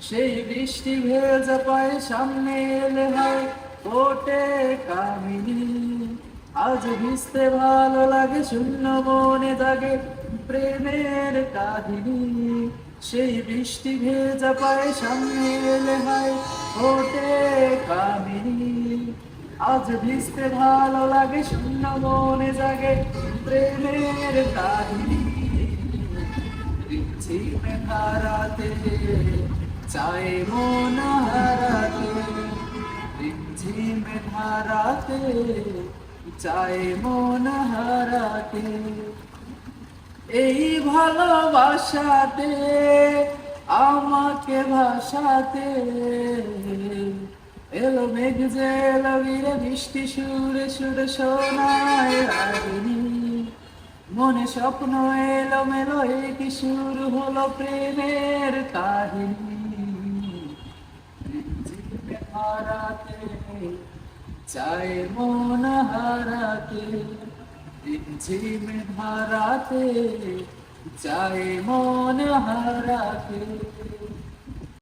সেই বৃষ্টি ভেজা পায়ে সামনে এলে হয় ওটে কামিনী আজ ভিজতে ভালো লাগে, শূন্য মনে জাগে প্রেমের কাহিনী। সেই বৃষ্টি ভেজা পায়ে সামনে এলে হয় ওটে কামিনী আজ ভিজতে ভালো লাগে, শূন্য মনে জাগে প্রেমের কাহিনী। ধারাতে চাই মন হারাতে ঝিমে ধারাতে চাই মন হারাতে এই ভালোবাসাতে, আমাকে ভাসাতে, এলো মেঘ যে এলো বীরে বৃষ্টি সুরে সুরে শোনায় মনে স্বপ্ন এলো মেলো এই কি শুরু হলো প্রেমের কাহিনী। হারাতে চাই মন হারাতে ঝিম ধারাতে চাই মন হারাতে।